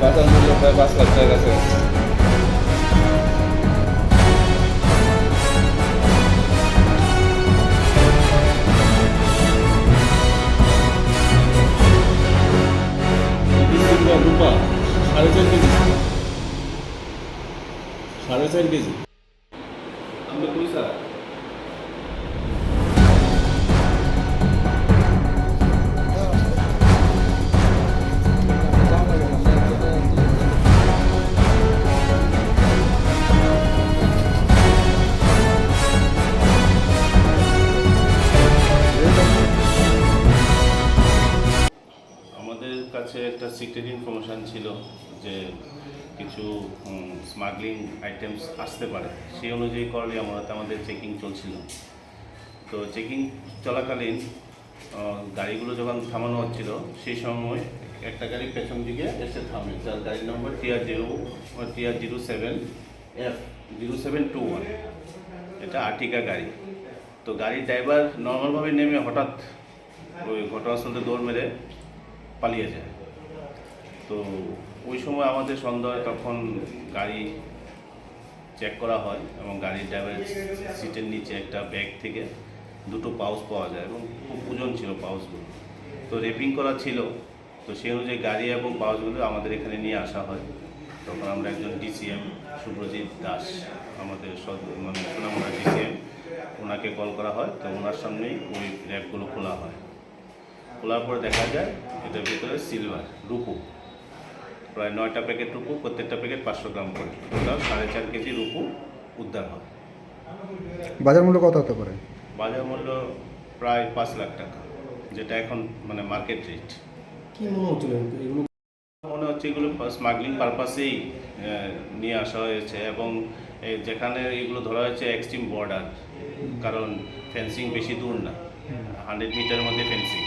পাঁচ লাখ টাকার কাছে রূপা সাড়ে চার কেজি। সাড়ে চার কেজি। আমি কই স্যার? কাছে একটা সিক্রেট ইনফরমেশান ছিল যে কিছু স্মাগলিং আইটেমস আসতে পারে। সেই অনুযায়ী করলে আমরা আমাদের চেকিং চলছিল। তো চেকিং চলাকালীন গাড়িগুলো যখন থামানো হচ্ছিল, সেই সময় একটা গাড়ি পেছন দিকে এসে থামে, যার গাড়ির নম্বর TR zero TR zero seven F zero seven two one এটা আর্টিকা গাড়ি। তো গাড়ির ড্রাইভার নর্মালভাবে নেমে হঠাৎ ওই ঘটনাস্থলে দৌড় মেরে পালিয়ে যায়। তো ওই সময় আমাদের সন্দেহ, তখন গাড়ি চেক করা হয় এবং গাড়ির ড্রাইভারের সিটের নিচে একটা ব্যাগ থেকে দুটো পাউচ পাওয়া যায় এবং খুব ওজন ছিল পাউচগুলো তো রেপিং করা ছিল। তো সেই অনুযায়ী গাড়ি এবং পাউচগুলো আমাদের এখানে নিয়ে আসা হয়। তখন আমরা একজন ডিসিএম সুব্রজিৎ দাস আমাদের মানে ডিসিএম ওনাকে কল করা হয়। তো ওনার সামনেই ওই র্যাপগুলো খোলা হয়। খোলার পরে দেখা যায় এটার ভিতরে সিলভার রূপো। প্রায় নয়টা প্যাকেট রূপো প্রত্যেকটা প্যাকেট পাঁচশো গ্রাম করে। টোটাল সাড়ে চার কেজি রূপো উদ্ধার হয়। বাজার মূল্য কত হতে পারে? বাজার মূল্য প্রায় পাঁচ লাখ টাকা যেটা এখন মানে মার্কেট রেট কি মনে হচ্ছিল? এগুলো মনে হচ্ছে এগুলো স্মাগলিং পারপাসেই নিয়ে আসা হয়েছে এবং যেখানে এগুলো ধরা হয়েছে এক্সট্রিম বর্ডার কারণ ফেন্সিং বেশি দূর না। হান্ড্রেড মিটারের মধ্যে ফেন্সিং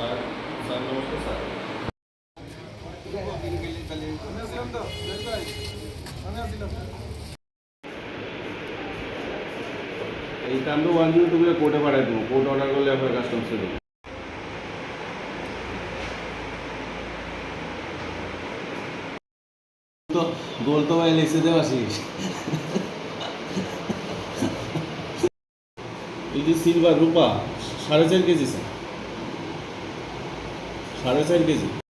স্যার স্যার নমস্কার স্যার এই কাণ্ড ওয়ান জিরো টু কোর্টে পাঠাই দেবো কোর্ট অর্ডার করলে আপনার কাস্টমসে দেবো তো গোল ভাই লিখে দেওয়া আসিস এই যে সিলভার রূপা সাড়ে চার কেজি স্যার সাড়ে চার কেজি।